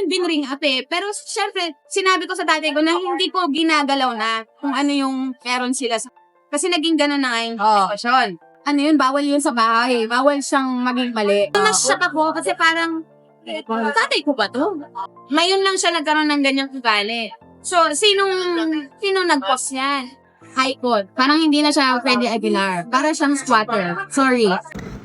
yun binring up eh. Pero syempre, sinabi ko sa tatay ko na hindi ko ginagalaw na kung ano yung meron sila. Sa... Kasi naging ganun na nga yung sitwasyon. Ano yun, bawal yun sa bahay. Bawal siyang maging mali. Nashock ako kasi parang, eh, tatay ko ba to? Ngayon lang siya nagkaroon ng ganyang ugali. So, sinong, sinong nag-post yan? High court. Parang hindi na siya Freddy Aguilar. Para siyang squatter. Sorry.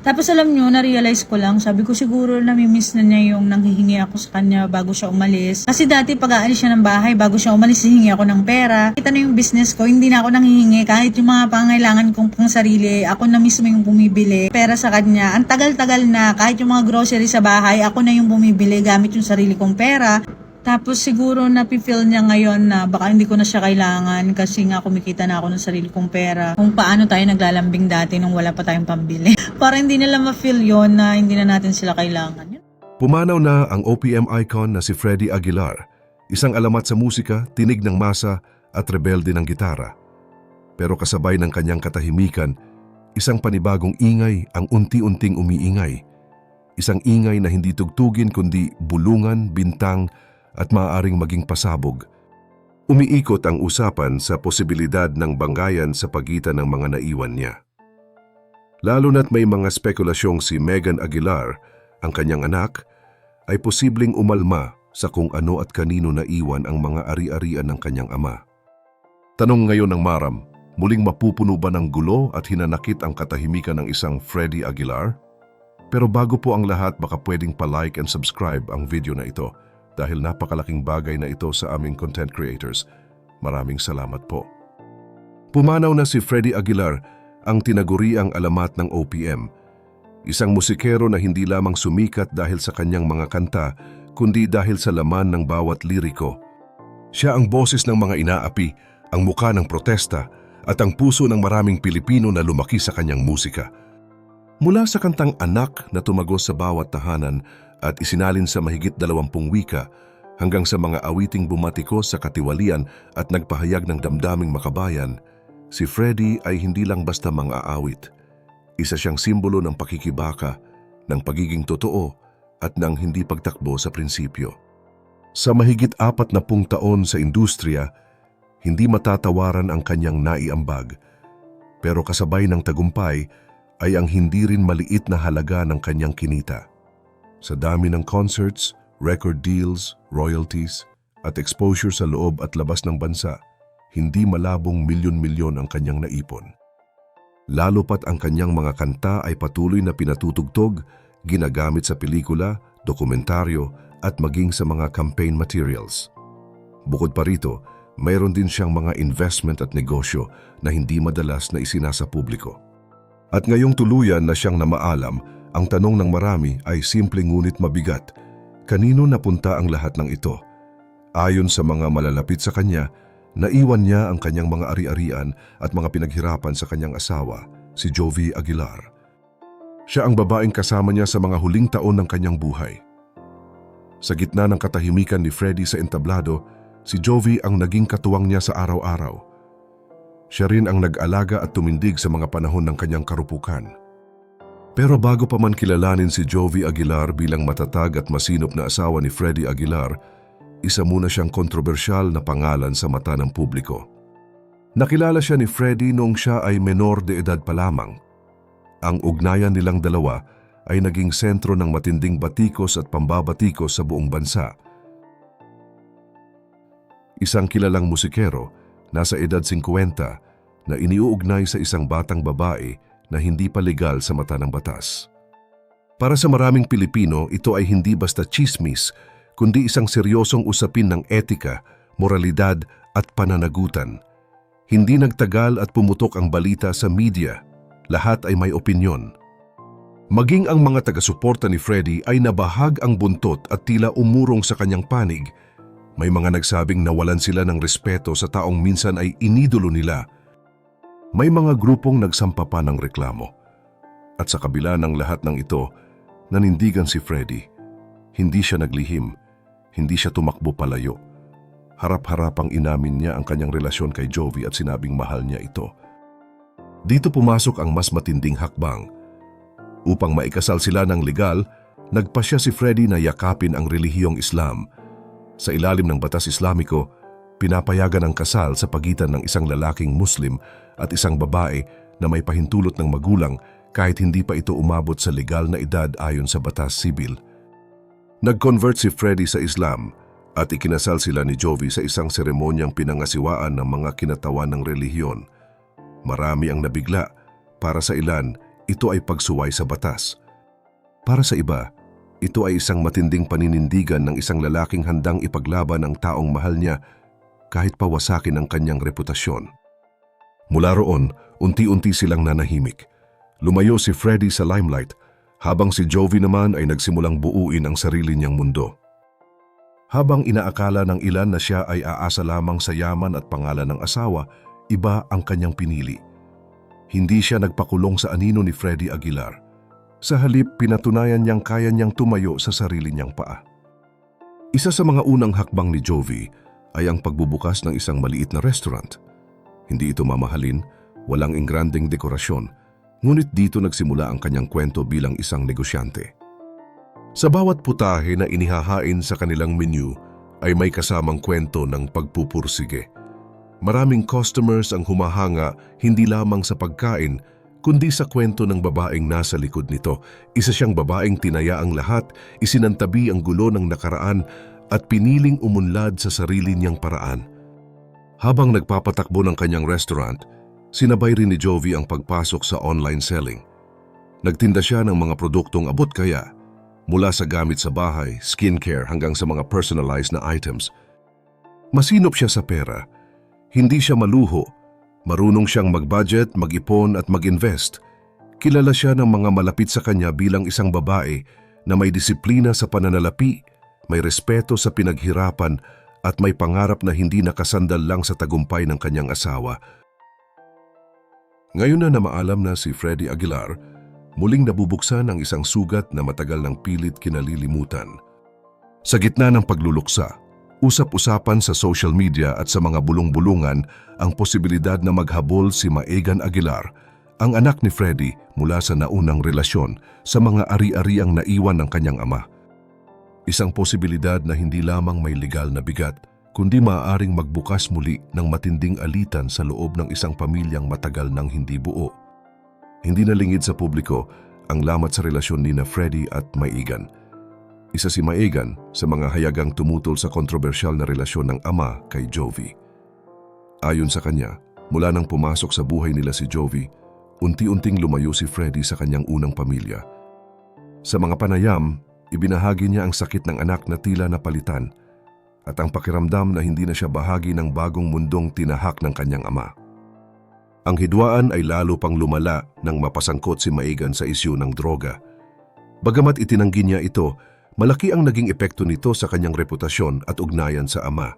Tapos alam nyo, na-realize ko lang, sabi ko siguro namimiss na niya yung nanghihingi ako sa kanya bago siya umalis. Kasi dati pag aalis siya ng bahay, bago siya umalis, hihingi ako ng pera. Kita na yung business ko, hindi na ako nanghihingi. Kahit yung mga pangailangan kong pang sarili, ako na mismo yung bumibili. Pera sa kanya. Ang tagal-tagal na, kahit yung mga grocery sa bahay, ako na yung bumibili gamit yung sarili kong pera. Tapos siguro napifeel niya ngayon na baka hindi ko na siya kailangan kasi nga kumikita na ako ng sarili kong pera. Kung paano tayo naglalambing dati nung wala pa tayong pambili. Para hindi nila ma-feel yon na hindi na natin sila kailangan. Pumanaw na ang OPM icon na si Freddie Aguilar, isang alamat sa musika, tinig ng masa at rebelde ng gitara. Pero kasabay ng kanyang katahimikan, isang panibagong ingay ang unti-unting umiingay. Isang ingay na hindi tugtugin kundi bulungan, bintang at maaaring maging pasabog. Umiikot ang usapan sa posibilidad ng banggayan sa pagitan ng mga naiwan niya. Lalo na't may mga spekulasyong si Megan Aguilar, ang kanyang anak, ay posibleng umalma sa kung ano at kanino naiwan ang mga ari-arian ng kanyang ama. Tanong ngayon ng Maram, muling mapupuno ba ng gulo at hinanakit ang katahimikan ng isang Freddie Aguilar? Pero bago po ang lahat, baka pwedeng pa-like and subscribe ang video na ito dahil napakalaking bagay na ito sa aming content creators. Maraming salamat po. Pumanaw na si Freddie Aguilar, ang tinaguriang alamat ng OPM. Isang musikero na hindi lamang sumikat dahil sa kanyang mga kanta, kundi dahil sa laman ng bawat liriko. Siya ang boses ng mga inaapi, ang muka ng protesta, at ang puso ng maraming Pilipino na lumaki sa kanyang musika. Mula sa kantang Anak na tumagos sa bawat tahanan at isinalin sa mahigit dalawampung wika, hanggang sa mga awiting bumatikos sa katiwalian at nagpahayag ng damdaming makabayan, si Freddie ay hindi lang basta mga aawit. Isa siyang simbolo ng pakikibaka, ng pagiging totoo at ng hindi pagtakbo sa prinsipyo. Sa mahigit apat na pung taon sa industriya, hindi matatawaran ang kanyang naiambag. Pero kasabay ng tagumpay ay ang hindi rin maliit na halaga ng kanyang kinita. Sa dami ng concerts, record deals, royalties, at exposure sa loob at labas ng bansa, hindi malabong milyon-milyon ang kanyang naipon. Lalo pat ang kanyang mga kanta ay patuloy na pinatutugtog, ginagamit sa pelikula, dokumentaryo at maging sa mga campaign materials. Bukod pa rito, mayroon din siyang mga investment at negosyo na hindi madalas na isinasa publiko. At ngayong tuluyan na siyang namaalam, ang tanong ng marami ay simple ngunit mabigat. Kanino napunta ang lahat ng ito? Ayon sa mga malalapit sa kanya, naiwan niya ang kanyang mga ari-arian at mga pinaghirapan sa kanyang asawa, si Jovi Aguilar. Siya ang babaeng kasama niya sa mga huling taon ng kanyang buhay. Sa gitna ng katahimikan ni Freddie sa entablado, si Jovi ang naging katuwang niya sa araw-araw. Siya rin ang nag-alaga at tumindig sa mga panahon ng kanyang karupukan. Pero bago pa man kilalanin si Jovi Aguilar bilang matatag at masinop na asawa ni Freddie Aguilar, isa muna siyang kontrobersyal na pangalan sa mata ng publiko. Nakilala siya ni Freddie noong siya ay menor de edad pa lamang. Ang ugnayan nilang dalawa ay naging sentro ng matinding batikos at pambabatikos sa buong bansa. Isang kilalang musikero, nasa edad 50, na iniuugnay sa isang batang babae na hindi pa legal sa mata ng batas. Para sa maraming Pilipino, ito ay hindi basta chismis, kundi isang seryosong usapin ng etika, moralidad at pananagutan. Hindi nagtagal at pumutok ang balita sa media. Lahat ay may opinyon. Maging ang mga taga-suporta ni Freddie ay nabahag ang buntot at tila umurong sa kanyang panig. May mga nagsabing nawalan sila ng respeto sa taong minsan ay inidolo nila. May mga grupong nagsampa pa ng reklamo. At sa kabila ng lahat ng ito, nanindigan si Freddie. Hindi siya naglihim, hindi siya tumakbo palayo. Harap-harapang inamin niya ang kanyang relasyon kay Jovi at sinabing mahal niya ito. Dito pumasok ang mas matinding hakbang. Upang maikasal sila ng legal, nagpasya si Freddie na yakapin ang relihiyong Islam Sa ilalim ng batas Islamiko, pinapayagan ang kasal sa pagitan ng isang lalaking Muslim at isang babae na may pahintulot ng magulang kahit hindi pa ito umabot sa legal na edad ayon sa batas sibil. Nag-convert si Freddy sa Islam at ikinasal sila ni Jovi sa isang seremonyang pinangasiwaan ng mga kinatawan ng relihiyon. Marami ang nabigla. Para sa ilan, ito ay pagsuway sa batas. Para sa iba, ito ay isang matinding paninindigan ng isang lalaking handang ipaglaban ang taong mahal niya kahit pawasakin ang kanyang reputasyon. Mula roon, unti-unti silang nanahimik. Lumayo si Freddy sa limelight habang si Jovi naman ay nagsimulang buuin ang sarili niyang mundo. Habang inaakala ng ilan na siya ay aasa lamang sa yaman at pangalan ng asawa, iba ang kanyang pinili. Hindi siya nagpakulong sa anino ni Freddy Aguilar. Sa halip, pinatunayan niyang kaya niyang tumayo sa sarili niyang paa. Isa sa mga unang hakbang ni Jovi ay ang pagbubukas ng isang maliit na restaurant. Hindi ito mamahalin, walang ingranding dekorasyon, ngunit dito nagsimula ang kanyang kwento bilang isang negosyante. Sa bawat putahe na inihahain sa kanilang menu ay may kasamang kwento ng pagpupursige. Maraming customers ang humahanga hindi lamang sa pagkain, kundi sa kwento ng babaeng nasa likod nito. Isa siyang babaeng tinaya ang lahat, isinantabi ang gulo ng nakaraan at piniling umunlad sa sarili niyang paraan. Habang nagpapatakbo ng kanyang restaurant, sinabay rin ni Jovi ang pagpasok sa online selling. Nagtinda siya ng mga produktong abot kaya, mula sa gamit sa bahay, skincare hanggang sa mga personalized na items. Masinop siya sa pera, hindi siya maluho, marunong siyang mag-budget, mag-ipon at mag-invest. Kilala siya ng mga malapit sa kanya bilang isang babae na may disiplina sa pananalapi, may respeto sa pinaghirapan at may pangarap na hindi nakasandal lang sa tagumpay ng kanyang asawa. Ngayon na namaalam na si Freddy Aguilar, muling nabubuksan ang isang sugat na matagal ng pilit kinalilimutan. Sa gitna ng pagluluksa, usap-usapan sa social media at sa mga bulong-bulungan ang posibilidad na maghabol si Maegan Aguilar, ang anak ni Freddy mula sa naunang relasyon sa mga ari-ariang naiwan ng kanyang ama. Isang posibilidad na hindi lamang may legal na bigat, kundi maaaring magbukas muli ng matinding alitan sa loob ng isang pamilyang matagal nang hindi buo. Hindi nalingid sa publiko ang lamat sa relasyon ni na Freddy at Maigan. Isa si Maigan sa mga hayagang tumutol sa kontrobersyal na relasyon ng ama kay Jovi. Ayon sa kanya, mula nang pumasok sa buhay nila si Jovi, unti-unting lumayo si Freddy sa kanyang unang pamilya. Sa mga panayam, ibinahagi niya ang sakit ng anak na tila napalitan at ang pakiramdam na hindi na siya bahagi ng bagong mundong tinahak ng kanyang ama. Ang hidwaan ay lalo pang lumala nang mapasangkot si Maigan sa isyu ng droga. Bagamat itinanggi niya ito, malaki ang naging epekto nito sa kanyang reputasyon at ugnayan sa ama.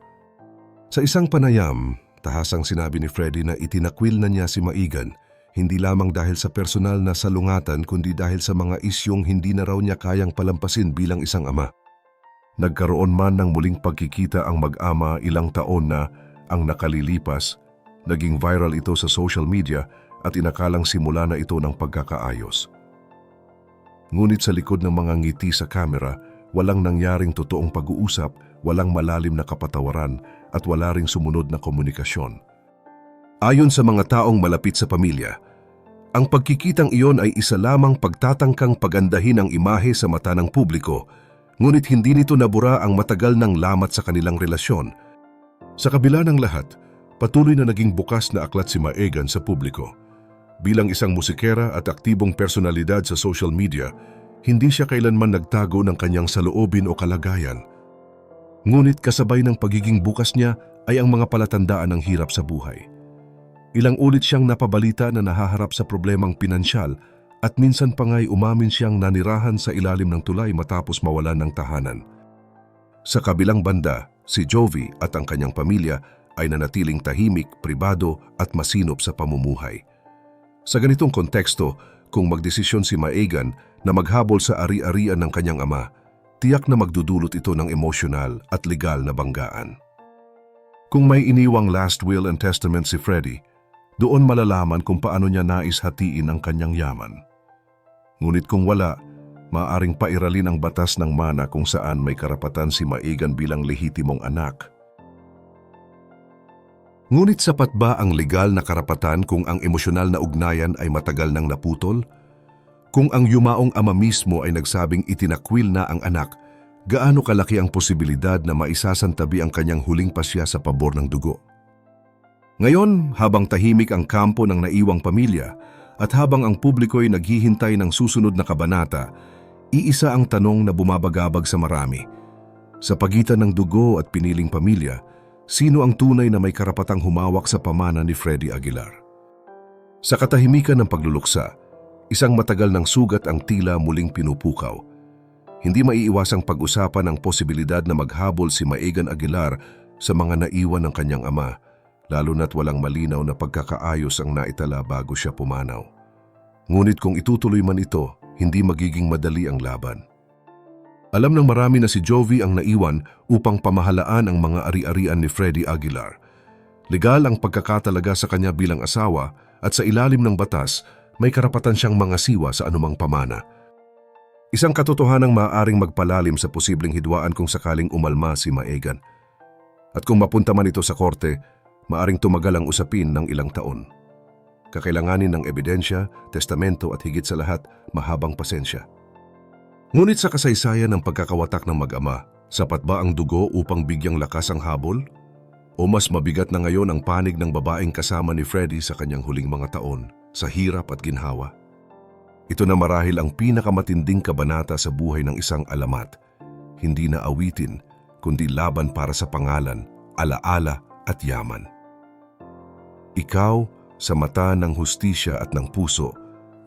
Sa isang panayam, tahasang sinabi ni Freddy na itinakwil na niya si Maigan hindi lamang dahil sa personal na salungatan kundi dahil sa mga isyong hindi na raw niya kayang palampasin bilang isang ama. Nagkaroon man ng muling pagkikita ang mag-ama ilang taon na ang nakalilipas, naging viral ito sa social media at inakalang simula na ito ng pagkakaayos. Ngunit sa likod ng mga ngiti sa kamera, walang nangyaring totoong pag-uusap, walang malalim na kapatawaran at wala ring sumunod na komunikasyon. Ayon sa mga taong malapit sa pamilya, ang pagkikitang iyon ay isa lamang pagtatangkang pagandahin ang imahe sa mata ng publiko, ngunit hindi nito nabura ang matagal ng lamat sa kanilang relasyon. Sa kabila ng lahat, patuloy na naging bukas na aklat si Maegan sa publiko. Bilang isang musikera at aktibong personalidad sa social media, hindi siya kailanman nagtago ng kanyang saloobin o kalagayan. Ngunit kasabay ng pagiging bukas niya ay ang mga palatandaan ng hirap sa buhay. Ilang ulit siyang napabalita na nahaharap sa problemang pinansyal at minsan pa nga'y umamin siyang nanirahan sa ilalim ng tulay matapos mawalan ng tahanan. Sa kabilang banda, si Jovi at ang kanyang pamilya ay nanatiling tahimik, pribado at masinop sa pamumuhay. Sa ganitong konteksto, kung magdesisyon si Maegan na maghabol sa ari-arian ng kanyang ama, tiyak na magdudulot ito ng emosyonal at legal na banggaan. Kung may iniwang last will and testament si Freddy, doon malalaman kung paano niya nais hatiin ang kanyang yaman. Ngunit kung wala, maaring pairalin ang batas ng mana kung saan may karapatan si Maigan bilang lehitimong anak. Ngunit sapat ba ang legal na karapatan kung ang emosyonal na ugnayan ay matagal nang naputol? Kung ang yumaong ama mismo ay nagsabing itinakwil na ang anak, gaano kalaki ang posibilidad na maisasantabi ang kanyang huling pasya sa pabor ng dugo? Ngayon, habang tahimik ang kampo ng naiwang pamilya at habang ang publiko'y naghihintay ng susunod na kabanata, iisa ang tanong na bumabagabag sa marami. Sa pagitan ng dugo at piniling pamilya, sino ang tunay na may karapatang humawak sa pamana ni Freddy Aguilar? Sa katahimikan ng pagluluksa, isang matagal ng sugat ang tila muling pinupukaw. Hindi maiiwasang pag-usapan ang posibilidad na maghabol si Maegan Aguilar sa mga naiwan ng kanyang ama, lalo na't walang malinaw na pagkakaayos ang naitala bago siya pumanaw. Ngunit kung itutuloy man ito, hindi magiging madali ang laban. Alam ng marami na si Jovi ang naiwan upang pamahalaan ang mga ari-arian ni Freddy Aguilar. Legal ang pagkakatalaga sa kanya bilang asawa at sa ilalim ng batas, may karapatan siyang mangasiwa sa anumang pamana. Isang katotohanang maaaring magpalalim sa posibleng hidwaan kung sakaling umalma si Maegan. At kung mapunta man ito sa korte, maaring tumagal ang usapin ng ilang taon. Kakailanganin ng ebidensya, testamento at higit sa lahat, mahabang pasensya. Ngunit sa kasaysayan ng pagkakawatak ng mag-ama, sapat ba ang dugo upang bigyang lakas ang habol? O mas mabigat na ngayon ang panig ng babaeng kasama ni Freddy sa kanyang huling mga taon, sa hirap at ginhawa? Ito na marahil ang pinakamatinding kabanata sa buhay ng isang alamat. Hindi na awitin, kundi laban para sa pangalan, alaala at yaman. Ikaw, sa mata ng hustisya at ng puso,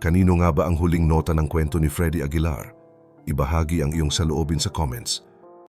kanino nga ba ang huling nota ng kwento ni Freddy Aguilar? Ibahagi ang iyong saloobin sa comments.